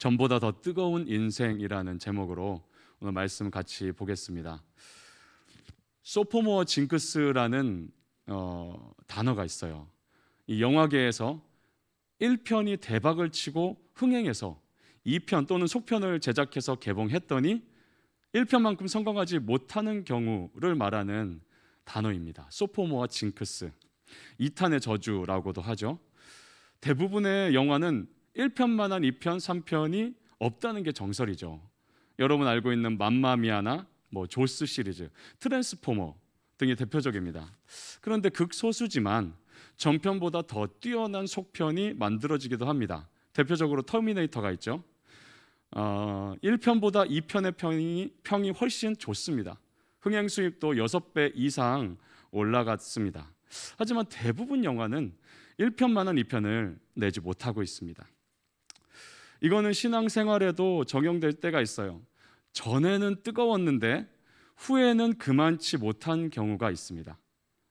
전보다 더 뜨거운 인생이라는 제목으로 오늘 말씀 같이 보겠습니다. 소포모 징크스라는 어, 단어가 있어요. 이 영화계에서 1편이 대박을 치고 흥행해서 2편 또는 속편을 제작해서 개봉했더니 1편만큼 성공하지 못하는 경우를 말하는 단어입니다. 소포모와 징크스. 2탄의 저주라고도 하죠. 대부분의 영화는 1편만한 2편, 3편이 없다는 게 정설이죠. 여러분 알고 있는 맘마미아나 뭐 조스 시리즈, 트랜스포머 등이 대표적입니다. 그런데 극소수지만 전편보다 더 뛰어난 속편이 만들어지기도 합니다. 대표적으로 터미네이터가 있죠. 어, 1편보다 2편의 평이, 평이 훨씬 좋습니다. 흥행 수입도 6배 이상 올라갔습니다. 하지만 대부분 영화는 1편만한 2편을 내지 못하고 있습니다. 이거는 신앙생활에도 적용될 때가 있어요. 전에는 뜨거웠는데 후에는 그만치 못한 경우가 있습니다.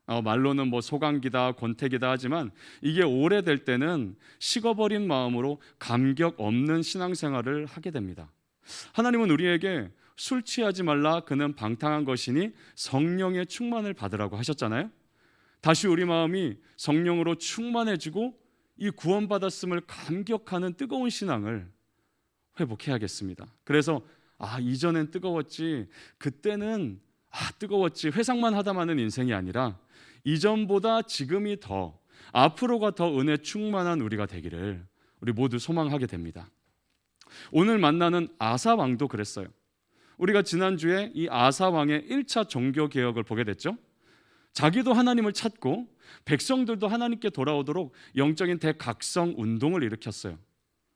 어, 말로는 뭐 소강기다, 권태기다 하지만 이게 오래될 때는 식어버린 마음으로 감격 없는 신앙생활을 하게 됩니다. 하나님은 우리에게 술 취하지 말라 그는 방탕한 것이니 성령의 충만을 받으라고 하셨잖아요. 다시 우리 마음이 성령으로 충만해지고 이 구원받았음을 감격하는 뜨거운 신앙을 회복해야겠습니다. 그래서 아 이전엔 뜨거웠지 그때는 아 뜨거웠지 회상만 하다마는 인생이 아니라 이전보다 지금이 더 앞으로가 더 은혜 충만한 우리가 되기를 우리 모두 소망하게 됩니다. 오늘 만나는 아사 왕도 그랬어요. 우리가 지난주에 이 아사 왕의 1차 종교 개혁을 보게 됐죠. 자기도 하나님을 찾고 백성들도 하나님께 돌아오도록 영적인 대각성 운동을 일으켰어요.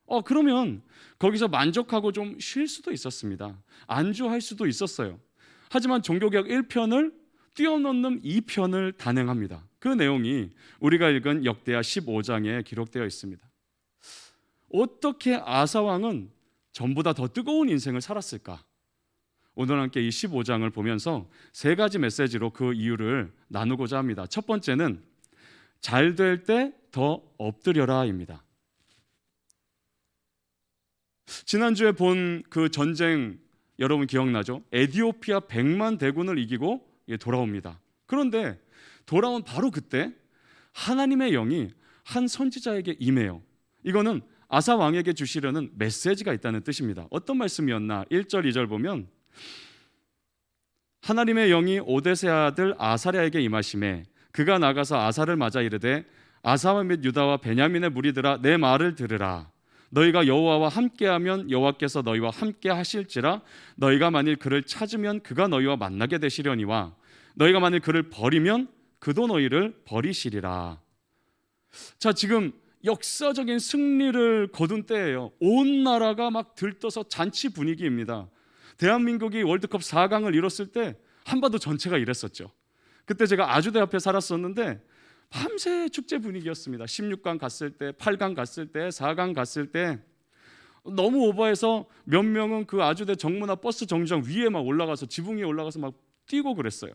어 그러면 거기서 만족하고 좀 쉴 수도 있었습니다. 안주할 수도 있었어요. 하지만 종교개혁 1편을 뛰어넘는 2편을 단행합니다. 그 내용이 우리가 읽은 역대하 15장에 기록되어 있습니다. 어떻게 아사 왕은 전보다 더 뜨거운 인생을 살았을까? 오늘 함께 이 15장을 보면서 세 가지 메시지로 그 이유를 나누고자 합니다. 첫 번째는 잘 될 때 더 엎드려라입니다. 지난주에 본 그 전쟁 여러분 기억나죠? 에디오피아 100만 대군을 이기고 돌아옵니다. 그런데 돌아온 바로 그때 하나님의 영이 한 선지자에게 임해요. 이거는 아사 왕에게 주시려는 메시지가 있다는 뜻입니다. 어떤 말씀이었나? 1절 2절 보면 하나님의 영이 오데세 아들 아사랴에게 임하심에 그가 나가서 아사를 맞아 이르되 아사와 및 유다와 베냐민의 무리들아 내 말을 들으라 너희가 여호와와 함께하면 여호와께서 너희와 함께 하실지라 너희가 만일 그를 찾으면 그가 너희와 만나게 되시려니와 너희가 만일 그를 버리면 그도 너희를 버리시리라. 자, 지금 역사적인 승리를 거둔 때예요. 온 나라가 막 들떠서 잔치 분위기입니다. 대한민국이 월드컵 4강을 이뤘을 때 한반도 전체가 이랬었죠. 그때 제가 아주대 앞에 살았었는데 밤새 축제 분위기였습니다. 16강 갔을 때, 8강 갔을 때, 4강 갔을 때 너무 오버해서 몇 명은 그 아주대 정문화 버스 정류장 위에 막 올라가서 지붕 위에 올라가서 막 뛰고 그랬어요.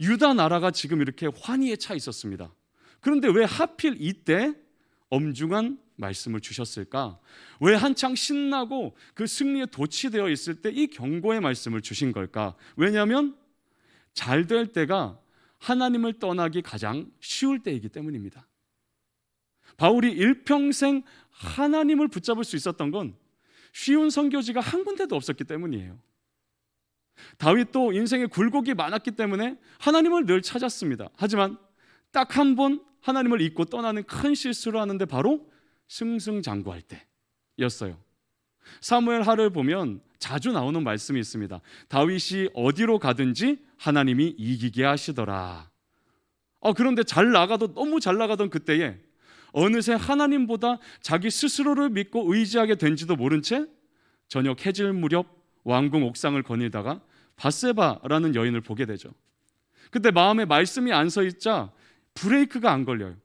유다 나라가 지금 이렇게 환희에 차 있었습니다. 그런데 왜 하필 이때 엄중한 말씀을 주셨을까? 왜 한창 신나고 그 승리에 도취되어 있을 때 이 경고의 말씀을 주신 걸까? 왜냐하면 잘 될 때가 하나님을 떠나기 가장 쉬울 때이기 때문입니다. 바울이 일평생 하나님을 붙잡을 수 있었던 건 쉬운 선교지가 한 군데도 없었기 때문이에요. 다윗도 인생에 굴곡이 많았기 때문에 하나님을 늘 찾았습니다. 하지만 딱 한 번 하나님을 잊고 떠나는 큰 실수를 하는데 바로 승승장구할 때였어요. 사무엘 하를 보면 자주 나오는 말씀이 있습니다. 다윗이 어디로 가든지 하나님이 이기게 하시더라. 어, 그런데 잘 나가도 너무 잘 나가던 그때에 어느새 하나님보다 자기 스스로를 믿고 의지하게 된지도 모른 채 저녁 해질 무렵 왕궁 옥상을 거닐다가 바세바라는 여인을 보게 되죠. 그때 마음에 말씀이 안 서 있자 브레이크가 안 걸려요.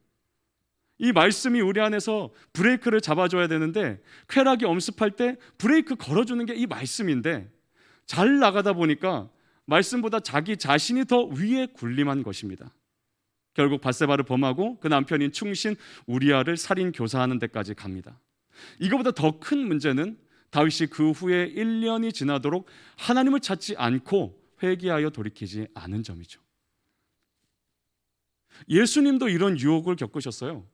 이 말씀이 우리 안에서 브레이크를 잡아줘야 되는데 쾌락이 엄습할 때 브레이크 걸어주는 게 이 말씀인데 잘 나가다 보니까 말씀보다 자기 자신이 더 위에 군림한 것입니다. 결국 바세바를 범하고 그 남편인 충신 우리아를 살인 교사하는 데까지 갑니다. 이거보다 더 큰 문제는 다윗이 그 후에 1년이 지나도록 하나님을 찾지 않고 회개하여 돌이키지 않은 점이죠. 예수님도 이런 유혹을 겪으셨어요.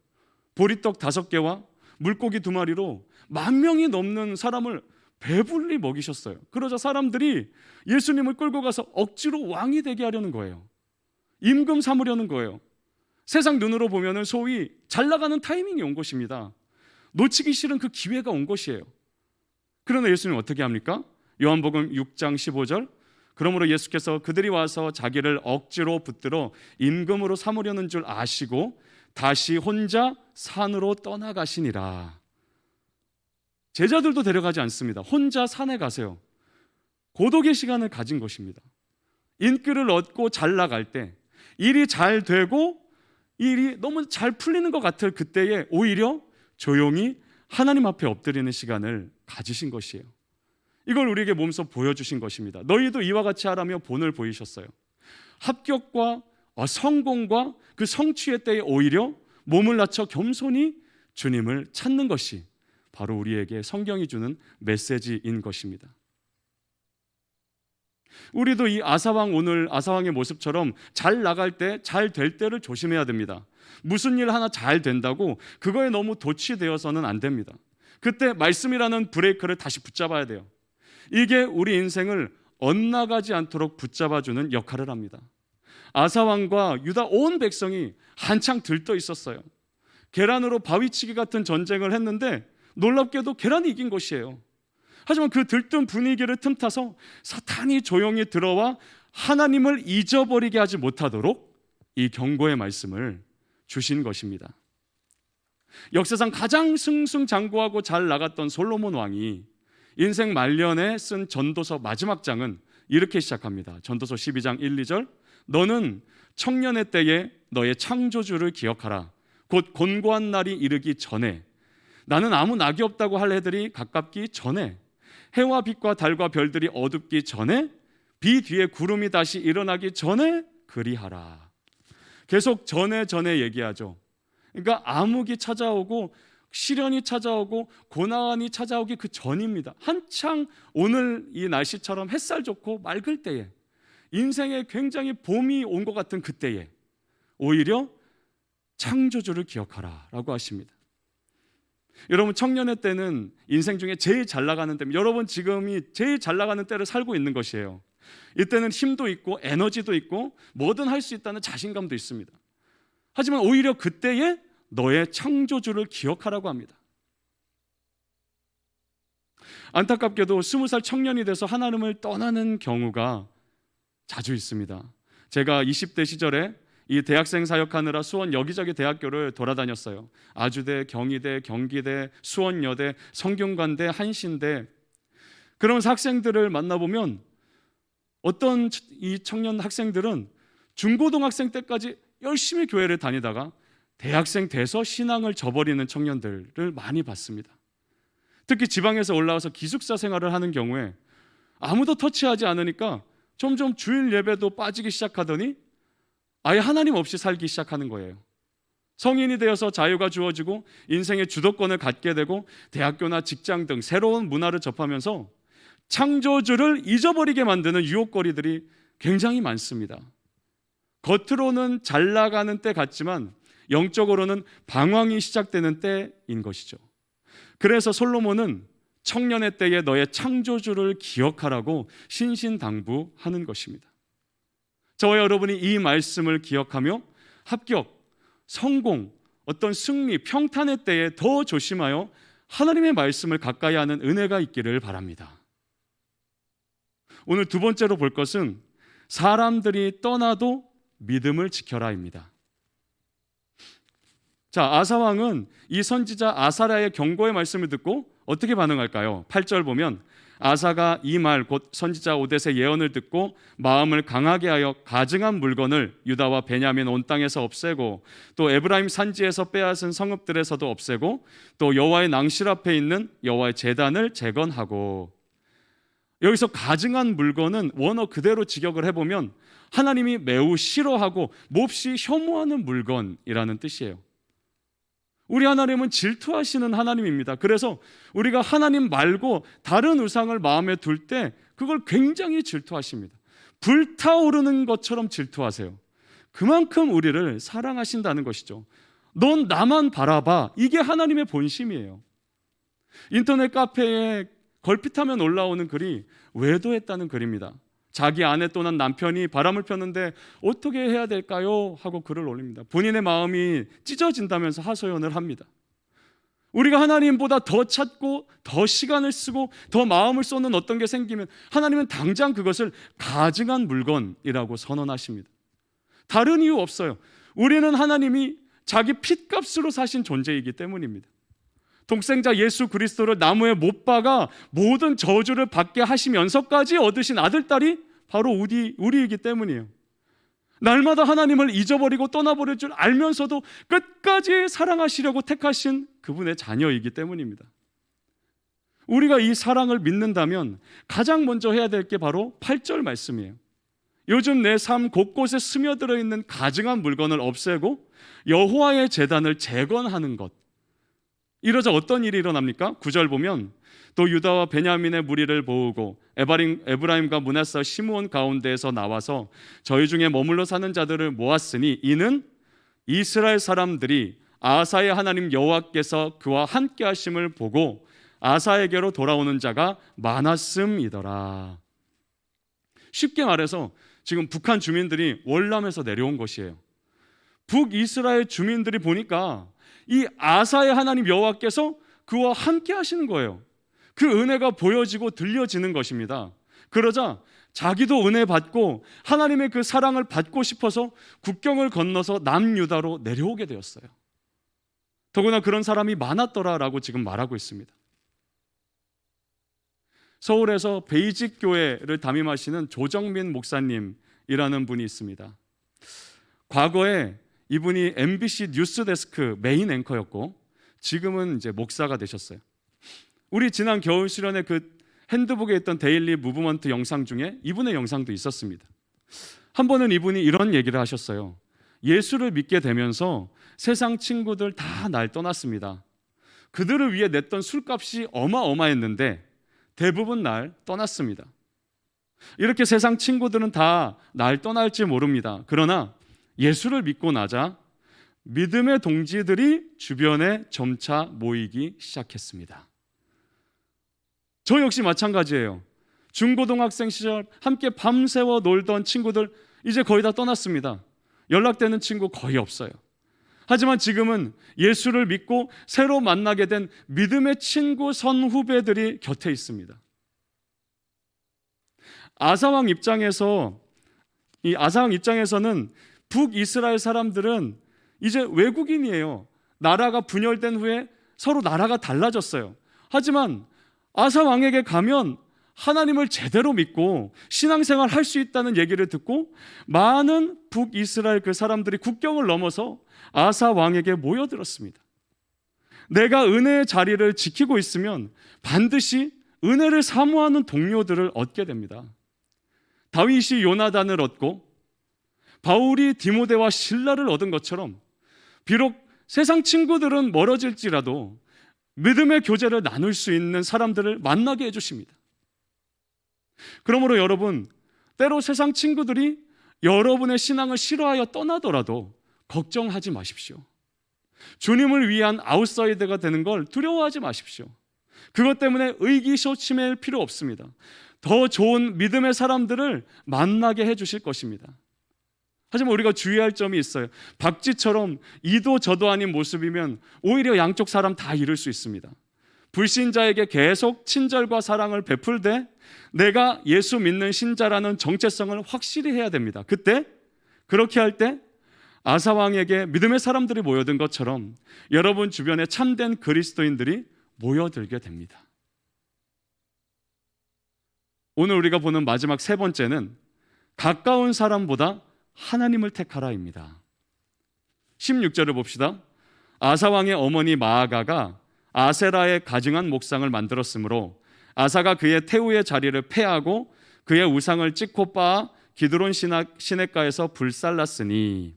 보리떡 다섯 개와 물고기 두 마리로 만 명이 넘는 사람을 배불리 먹이셨어요. 그러자 사람들이 예수님을 끌고 가서 억지로 왕이 되게 하려는 거예요. 임금 삼으려는 거예요. 세상 눈으로 보면은 소위 잘 나가는 타이밍이 온 것입니다. 놓치기 싫은 그 기회가 온 것이에요. 그러나 예수님 어떻게 합니까? 요한복음 6장 15절 그러므로 예수께서 그들이 와서 자기를 억지로 붙들어 임금으로 삼으려는 줄 아시고 다시 혼자 산으로 떠나가시니라. 제자들도 데려가지 않습니다. 혼자 산에 가세요. 고독의 시간을 가진 것입니다. 인기를 얻고 잘 나갈 때 일이 잘 되고 일이 너무 잘 풀리는 것 같을 그때에 오히려 조용히 하나님 앞에 엎드리는 시간을 가지신 것이에요. 이걸 우리에게 몸소 보여주신 것입니다. 너희도 이와 같이 하라며 본을 보이셨어요. 합격과 어, 성공과 그 성취의 때에 오히려 몸을 낮춰 겸손히 주님을 찾는 것이 바로 우리에게 성경이 주는 메시지인 것입니다. 우리도 이 아사왕 오늘 아사왕의 모습처럼 잘 나갈 때, 잘 될 때를 조심해야 됩니다. 무슨 일 하나 잘 된다고 그거에 너무 도취되어서는 안 됩니다. 그때 말씀이라는 브레이크를 다시 붙잡아야 돼요. 이게 우리 인생을 엇나가지 않도록 붙잡아주는 역할을 합니다. 아사 왕과 유다 온 백성이 한창 들떠 있었어요. 계란으로 바위치기 같은 전쟁을 했는데 놀랍게도 계란이 이긴 것이에요. 하지만 그 들뜬 분위기를 틈타서 사탄이 조용히 들어와 하나님을 잊어버리게 하지 못하도록 이 경고의 말씀을 주신 것입니다. 역사상 가장 승승장구하고 잘 나갔던 솔로몬 왕이 인생 말년에 쓴 전도서 마지막 장은 이렇게 시작합니다. 전도서 12장 1, 2절 너는 청년의 때에 너의 창조주를 기억하라. 곧 곤고한 날이 이르기 전에 나는 아무 낙이 없다고 할 해들이 가깝기 전에 해와 빛과 달과 별들이 어둡기 전에 비 뒤에 구름이 다시 일어나기 전에 그리하라. 계속 전에 전에 얘기하죠. 그러니까 암흑이 찾아오고 시련이 찾아오고 고난이 찾아오기 그 전입니다. 한창 오늘 이 날씨처럼 햇살 좋고 맑을 때에 인생에 굉장히 봄이 온 것 같은 그때에 오히려 창조주를 기억하라라고 하십니다. 여러분 청년의 때는 인생 중에 제일 잘 나가는 때입니다. 여러분 지금이 제일 잘 나가는 때를 살고 있는 것이에요. 이때는 힘도 있고 에너지도 있고 뭐든 할 수 있다는 자신감도 있습니다. 하지만 오히려 그때에 너의 창조주를 기억하라고 합니다. 안타깝게도 스무 살 청년이 돼서 하나님을 떠나는 경우가 자주 있습니다. 제가 20대 시절에 이 대학생 사역하느라 수원 여기저기 대학교를 돌아다녔어요. 아주대, 경희대, 경기대, 수원여대, 성균관대, 한신대. 그러면서 학생들을 만나보면 어떤 이 청년 학생들은 중고등학생 때까지 열심히 교회를 다니다가 대학생 돼서 신앙을 저버리는 청년들을 많이 봤습니다. 특히 지방에서 올라와서 기숙사 생활을 하는 경우에 아무도 터치하지 않으니까 점점 주일 예배도 빠지기 시작하더니 아예 하나님 없이 살기 시작하는 거예요. 성인이 되어서 자유가 주어지고 인생의 주도권을 갖게 되고 대학교나 직장 등 새로운 문화를 접하면서 창조주를 잊어버리게 만드는 유혹거리들이 굉장히 많습니다. 겉으로는 잘 나가는 때 같지만 영적으로는 방황이 시작되는 때인 것이죠. 그래서 솔로몬은 청년의 때에 너의 창조주를 기억하라고 신신당부하는 것입니다. 저와 여러분이 이 말씀을 기억하며 합격, 성공, 어떤 승리, 평탄의 때에 더 조심하여 하나님의 말씀을 가까이 하는 은혜가 있기를 바랍니다. 오늘 두 번째로 볼 것은 사람들이 떠나도 믿음을 지켜라입니다. 자, 아사왕은 이 선지자 아사랴의 경고의 말씀을 듣고 어떻게 반응할까요? 8절 보면 아사가 이 말 곧 선지자 오뎃의 예언을 듣고 마음을 강하게 하여 가증한 물건을 유다와 베냐민 온 땅에서 없애고 또 에브라임 산지에서 빼앗은 성읍들에서도 없애고 또 여호와의 낭실 앞에 있는 여호와의 제단을 재건하고 여기서 가증한 물건은 원어 그대로 직역을 해보면 하나님이 매우 싫어하고 몹시 혐오하는 물건이라는 뜻이에요. 우리 하나님은 질투하시는 하나님입니다. 그래서 우리가 하나님 말고 다른 우상을 마음에 둘 때 그걸 굉장히 질투하십니다. 불타오르는 것처럼 질투하세요. 그만큼 우리를 사랑하신다는 것이죠. 넌 나만 바라봐. 이게 하나님의 본심이에요. 인터넷 카페에 걸핏하면 올라오는 글이 외도했다는 글입니다. 자기 아내 또는 남편이 바람을 폈는데 어떻게 해야 될까요? 하고 글을 올립니다. 본인의 마음이 찢어진다면서 하소연을 합니다. 우리가 하나님보다 더 찾고 더 시간을 쓰고 더 마음을 쏟는 어떤 게 생기면 하나님은 당장 그것을 가증한 물건이라고 선언하십니다. 다른 이유 없어요. 우리는 하나님이 자기 핏값으로 사신 존재이기 때문입니다. 독생자 예수 그리스도를 나무에 못 박아 모든 저주를 받게 하시면서까지 얻으신 아들딸이 바로 우리, 우리이기 때문이에요. 날마다 하나님을 잊어버리고 떠나버릴 줄 알면서도 끝까지 사랑하시려고 택하신 그분의 자녀이기 때문입니다. 우리가 이 사랑을 믿는다면 가장 먼저 해야 될 게 바로 8절 말씀이에요. 요즘 내 삶 곳곳에 스며들어 있는 가증한 물건을 없애고 여호와의 재단을 재건하는 것. 이러자 어떤 일이 일어납니까? 9절 보면 또 유다와 베냐민의 무리를 모으고 에바림, 에브라임과 문하사 시므온 가운데에서 나와서 저희 중에 머물러 사는 자들을 모았으니 이는 이스라엘 사람들이 아사의 하나님 여호와께서 그와 함께 하심을 보고 아사에게로 돌아오는 자가 많았음이더라. 쉽게 말해서 지금 북한 주민들이 월남에서 내려온 것이에요. 북이스라엘 주민들이 보니까 이 아사의 하나님 여호와께서 그와 함께 하시는 거예요. 그 은혜가 보여지고 들려지는 것입니다. 그러자 자기도 은혜 받고 하나님의 그 사랑을 받고 싶어서 국경을 건너서 남유다로 내려오게 되었어요. 더구나 그런 사람이 많았더라라고 지금 말하고 있습니다. 서울에서 베이직 교회를 담임하시는 조정민 목사님이라는 분이 있습니다. 과거에 이분이 MBC 뉴스 데스크 메인 앵커였고 지금은 이제 목사가 되셨어요. 우리 지난 겨울 수련회 그 핸드북에 있던 데일리 무브먼트 영상 중에 이분의 영상도 있었습니다. 한 번은 이분이 이런 얘기를 하셨어요. 예수를 믿게 되면서 세상 친구들 다 날 떠났습니다. 그들을 위해 냈던 술값이 어마어마했는데 대부분 날 떠났습니다. 이렇게 세상 친구들은 다 날 떠날지 모릅니다. 그러나 예수를 믿고 나자 믿음의 동지들이 주변에 점차 모이기 시작했습니다. 저 역시 마찬가지예요. 중고등학생 시절 함께 밤새워 놀던 친구들 이제 거의 다 떠났습니다. 연락되는 친구 거의 없어요. 하지만 지금은 예수를 믿고 새로 만나게 된 믿음의 친구 선후배들이 곁에 있습니다. 아사왕 입장에서 이 아사왕 입장에서는 북이스라엘 사람들은 이제 외국인이에요. 나라가 분열된 후에 서로 나라가 달라졌어요. 하지만 아사 왕에게 가면 하나님을 제대로 믿고 신앙생활 할 수 있다는 얘기를 듣고 많은 북이스라엘 그 사람들이 국경을 넘어서 아사 왕에게 모여들었습니다. 내가 은혜의 자리를 지키고 있으면 반드시 은혜를 사모하는 동료들을 얻게 됩니다. 다윗이 요나단을 얻고 바울이 디모데와 신라를 얻은 것처럼 비록 세상 친구들은 멀어질지라도 믿음의 교제를 나눌 수 있는 사람들을 만나게 해주십니다. 그러므로 여러분, 때로 세상 친구들이 여러분의 신앙을 싫어하여 떠나더라도 걱정하지 마십시오. 주님을 위한 아웃사이드가 되는 걸 두려워하지 마십시오. 그것 때문에 의기소침할 필요 없습니다. 더 좋은 믿음의 사람들을 만나게 해주실 것입니다. 하지만 우리가 주의할 점이 있어요. 박쥐처럼 이도 저도 아닌 모습이면 오히려 양쪽 사람 다 잃을 수 있습니다. 불신자에게 계속 친절과 사랑을 베풀되 내가 예수 믿는 신자라는 정체성을 확실히 해야 됩니다. 그때 그렇게 할 때 아사왕에게 믿음의 사람들이 모여든 것처럼 여러분 주변에 참된 그리스도인들이 모여들게 됩니다. 오늘 우리가 보는 마지막 세 번째는 가까운 사람보다 하나님을 택하라입니다. 16절을 봅시다. 아사 왕의 어머니 마아가가 아세라의 가증한 목상을 만들었으므로 아사가 그의 태우의 자리를 패하고 그의 우상을 찍고 빻아 기드론 시내가에서 불살랐으니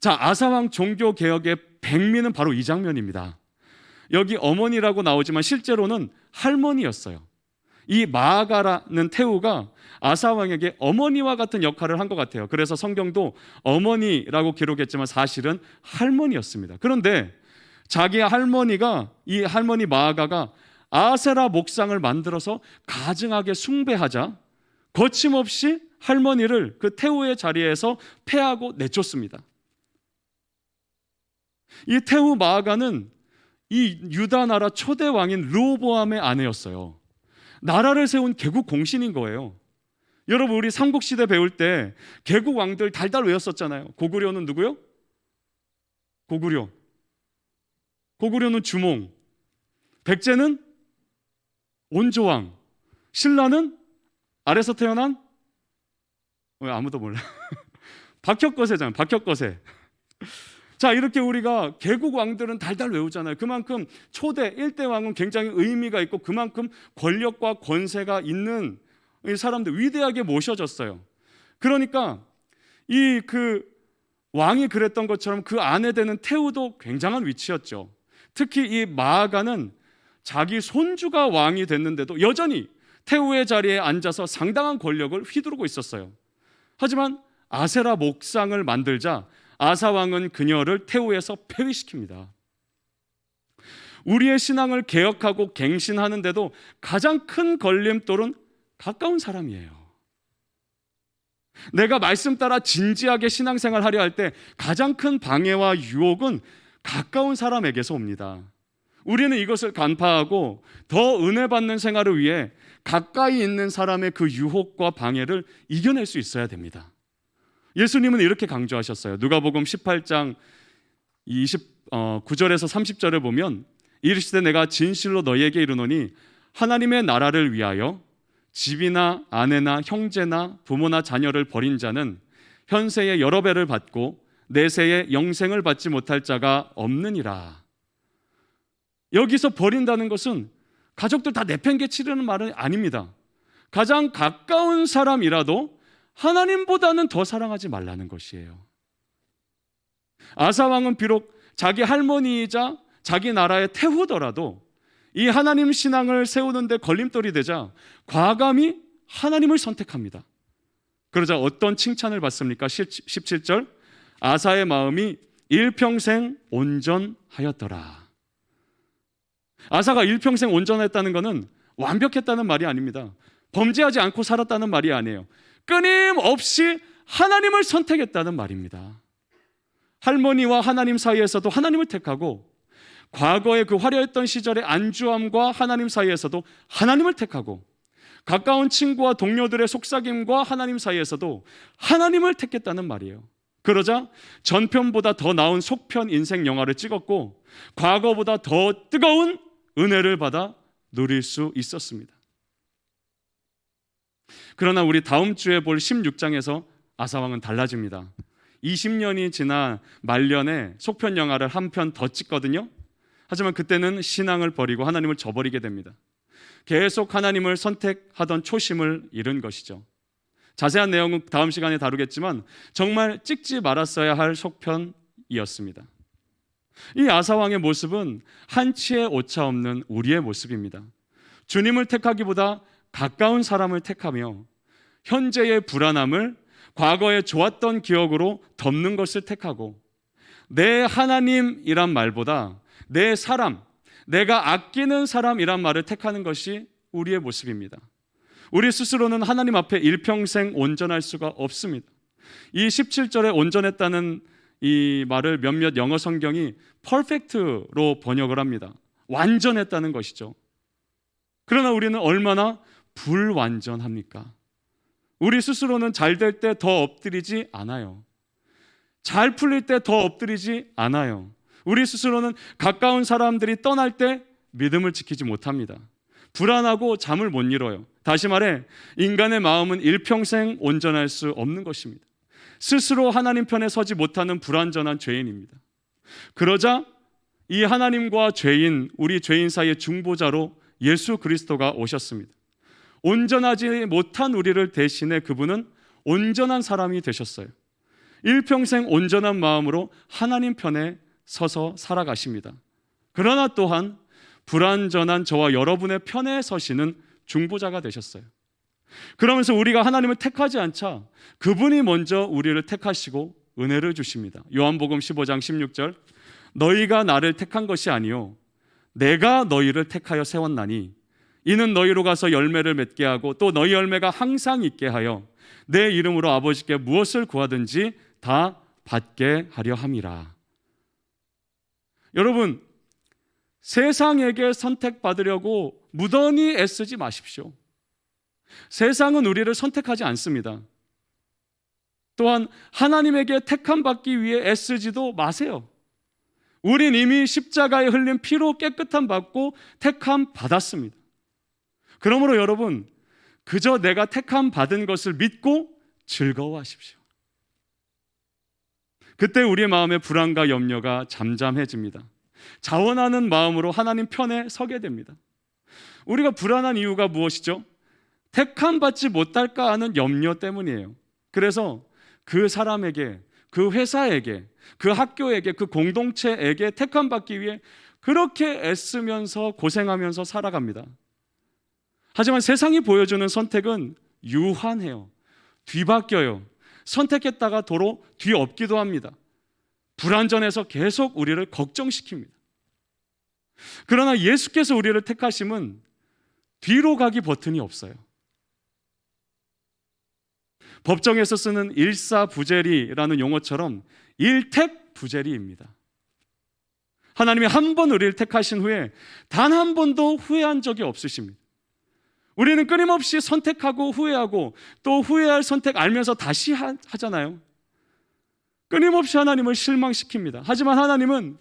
자 아사왕 종교 개혁의 백미는 바로 이 장면입니다. 여기 어머니라고 나오지만 실제로는 할머니였어요. 이 마아가라는 태우가 아사 왕에게 어머니와 같은 역할을 한 것 같아요. 그래서 성경도 어머니라고 기록했지만 사실은 할머니였습니다. 그런데 자기 할머니가 이 할머니 마아가가 아세라 목상을 만들어서 가증하게 숭배하자 거침없이 할머니를 그 태우의 자리에서 패하고 내쫓습니다. 이 태우 마아가는 이 유다 나라 초대 왕인 르호보암의 아내였어요. 나라를 세운 개국 공신인 거예요. 여러분 우리 삼국 시대 배울 때 개국 왕들 달달 외웠었잖아요. 고구려는 누구요? 고구려. 고구려는 주몽. 백제는 온조왕. 신라는 아래서 태어난 왜 아무도 몰라? 박혁거세잖아요. 박혁거세. 자 이렇게 우리가 개국 왕들은 달달 외우잖아요. 그만큼 초대 일대 왕은 굉장히 의미가 있고 그만큼 권력과 권세가 있는 이 사람들 위대하게 모셔졌어요. 그러니까 이 그 왕이 그랬던 것처럼 그 아내 되는 태우도 굉장한 위치였죠. 특히 이 마아가는 자기 손주가 왕이 됐는데도 여전히 태우의 자리에 앉아서 상당한 권력을 휘두르고 있었어요. 하지만 아세라 목상을 만들자 아사 왕은 그녀를 태우에서 폐위시킵니다. 우리의 신앙을 개혁하고 갱신하는데도 가장 큰 걸림돌은 가까운 사람이에요. 내가 말씀 따라 진지하게 신앙생활 하려 할 때 가장 큰 방해와 유혹은 가까운 사람에게서 옵니다. 우리는 이것을 간파하고 더 은혜 받는 생활을 위해 가까이 있는 사람의 그 유혹과 방해를 이겨낼 수 있어야 됩니다. 예수님은 이렇게 강조하셨어요. 누가복음 18장 29절에서 30절에 보면 이르시되 내가 진실로 너희에게 이르노니 하나님의 나라를 위하여 집이나 아내나 형제나 부모나 자녀를 버린 자는 현세의 여러 배를 받고 내세의 영생을 받지 못할 자가 없느니라. 여기서 버린다는 것은 가족들 다 내팽개치려는 말은 아닙니다. 가장 가까운 사람이라도 하나님보다는 더 사랑하지 말라는 것이에요. 아사 왕은 비록 자기 할머니이자 자기 나라의 태후더라도 이 하나님 신앙을 세우는데 걸림돌이 되자 과감히 하나님을 선택합니다. 그러자 어떤 칭찬을 받습니까? 17절 아사의 마음이 일평생 온전하였더라. 아사가 일평생 온전했다는 것은 완벽했다는 말이 아닙니다. 범죄하지 않고 살았다는 말이 아니에요. 끊임없이 하나님을 선택했다는 말입니다. 할머니와 하나님 사이에서도 하나님을 택하고 과거의 그 화려했던 시절의 안주함과 하나님 사이에서도 하나님을 택하고 가까운 친구와 동료들의 속삭임과 하나님 사이에서도 하나님을 택했다는 말이에요. 그러자 전편보다 더 나은 속편 인생 영화를 찍었고 과거보다 더 뜨거운 은혜를 받아 누릴 수 있었습니다. 그러나 우리 다음 주에 볼 16장에서 아사왕은 달라집니다. 20년이 지나 말년에 속편 영화를 한 편 더 찍거든요. 하지만 그때는 신앙을 버리고 하나님을 저버리게 됩니다. 계속 하나님을 선택하던 초심을 잃은 것이죠. 자세한 내용은 다음 시간에 다루겠지만 정말 찍지 말았어야 할 속편이었습니다. 이 아사왕의 모습은 한치의 오차 없는 우리의 모습입니다. 주님을 택하기보다 가까운 사람을 택하며 현재의 불안함을 과거에 좋았던 기억으로 덮는 것을 택하고 내 하나님이란 말보다 내 사람, 내가 아끼는 사람이란 말을 택하는 것이 우리의 모습입니다. 우리 스스로는 하나님 앞에 일평생 온전할 수가 없습니다. 이 17절에 온전했다는 이 말을 몇몇 영어 성경이 퍼펙트로 번역을 합니다. 완전했다는 것이죠. 그러나 우리는 얼마나 불완전합니까? 우리 스스로는 잘 될 때 더 엎드리지 않아요. 잘 풀릴 때 더 엎드리지 않아요. 우리 스스로는 가까운 사람들이 떠날 때 믿음을 지키지 못합니다. 불안하고 잠을 못 이뤄요. 다시 말해, 인간의 마음은 일평생 온전할 수 없는 것입니다. 스스로 하나님 편에 서지 못하는 불완전한 죄인입니다. 그러자 이 하나님과 죄인, 우리 죄인 사이의 중보자로 예수 그리스도가 오셨습니다. 온전하지 못한 우리를 대신해 그분은 온전한 사람이 되셨어요. 일평생 온전한 마음으로 하나님 편에 서서 살아가십니다. 그러나 또한 불완전한 저와 여러분의 편에 서시는 중보자가 되셨어요. 그러면서 우리가 하나님을 택하지 않자 그분이 먼저 우리를 택하시고 은혜를 주십니다. 요한복음 15장 16절 너희가 나를 택한 것이 아니요 내가 너희를 택하여 세웠나니 이는 너희로 가서 열매를 맺게 하고 또 너희 열매가 항상 있게 하여 내 이름으로 아버지께 무엇을 구하든지 다 받게 하려 함이라. 여러분 세상에게 선택받으려고 무던히 애쓰지 마십시오. 세상은 우리를 선택하지 않습니다. 또한 하나님에게 택함 받기 위해 애쓰지도 마세요. 우린 이미 십자가에 흘린 피로 깨끗함 받고 택함 받았습니다. 그러므로 여러분, 그저 내가 택함 받은 것을 믿고 즐거워하십시오. 그때 우리의 마음의 불안과 염려가 잠잠해집니다. 자원하는 마음으로 하나님 편에 서게 됩니다. 우리가 불안한 이유가 무엇이죠? 택함 받지 못할까 하는 염려 때문이에요. 그래서 그 사람에게, 그 회사에게, 그 학교에게, 그 공동체에게 택함 받기 위해 그렇게 애쓰면서 고생하면서 살아갑니다. 하지만 세상이 보여주는 선택은 유한해요. 뒤바뀌어요. 선택했다가 도로 뒤엎기도 합니다. 불완전해서 계속 우리를 걱정시킵니다. 그러나 예수께서 우리를 택하심은 뒤로 가기 버튼이 없어요. 법정에서 쓰는 일사부재리라는 용어처럼 일택부재리입니다. 하나님이 한 번 우리를 택하신 후에 단 한 번도 후회한 적이 없으십니다. 우리는 끊임없이 선택하고 후회하고 또 후회할 선택 알면서 다시 하, 하잖아요. 끊임없이 하나님을 실망시킵니다. 하지만 하나님은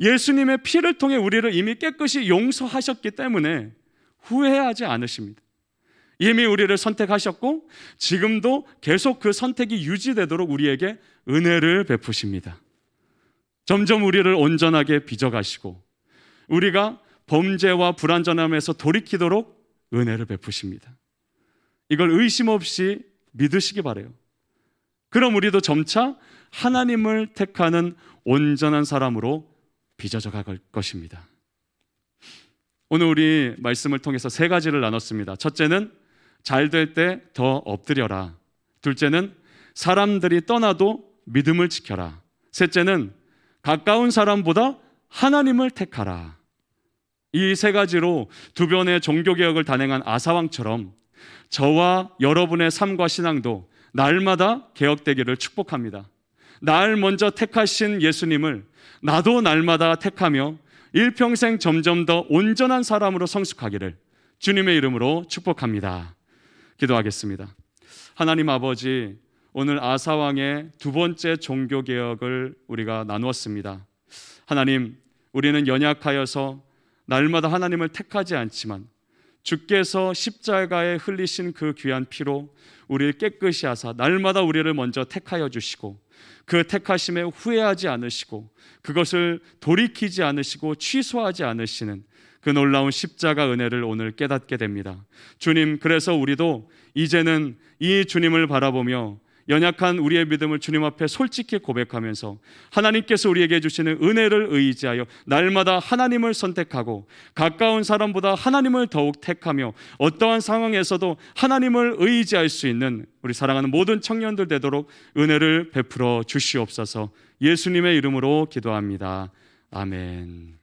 예수님의 피를 통해 우리를 이미 깨끗이 용서하셨기 때문에 후회하지 않으십니다. 이미 우리를 선택하셨고 지금도 계속 그 선택이 유지되도록 우리에게 은혜를 베푸십니다. 점점 우리를 온전하게 빚어가시고 우리가 범죄와 불완전함에서 돌이키도록 은혜를 베푸십니다. 이걸 의심 없이 믿으시기 바래요. 그럼 우리도 점차 하나님을 택하는 온전한 사람으로 빚어져 갈 것입니다. 오늘 우리 말씀을 통해서 세 가지를 나눴습니다. 첫째는 잘 될 때 더 엎드려라. 둘째는 사람들이 떠나도 믿음을 지켜라. 셋째는 가까운 사람보다 하나님을 택하라. 이 세 가지로 두 변의 종교 개혁을 단행한 아사왕처럼 저와 여러분의 삶과 신앙도 날마다 개혁되기를 축복합니다. 날 먼저 택하신 예수님을 나도 날마다 택하며 일평생 점점 더 온전한 사람으로 성숙하기를 주님의 이름으로 축복합니다. 기도하겠습니다. 하나님 아버지, 오늘 아사왕의 두 번째 종교 개혁을 우리가 나누었습니다. 하나님, 우리는 연약하여서 날마다 하나님을 택하지 않지만 주께서 십자가에 흘리신 그 귀한 피로 우리를 깨끗이 하사 날마다 우리를 먼저 택하여 주시고 그 택하심에 후회하지 않으시고 그것을 돌이키지 않으시고 취소하지 않으시는 그 놀라운 십자가 은혜를 오늘 깨닫게 됩니다. 주님, 그래서 우리도 이제는 이 주님을 바라보며 연약한 우리의 믿음을 주님 앞에 솔직히 고백하면서 하나님께서 우리에게 주시는 은혜를 의지하여 날마다 하나님을 선택하고 가까운 사람보다 하나님을 더욱 택하며 어떠한 상황에서도 하나님을 의지할 수 있는 우리 사랑하는 모든 청년들 되도록 은혜를 베풀어 주시옵소서 예수님의 이름으로 기도합니다. 아멘.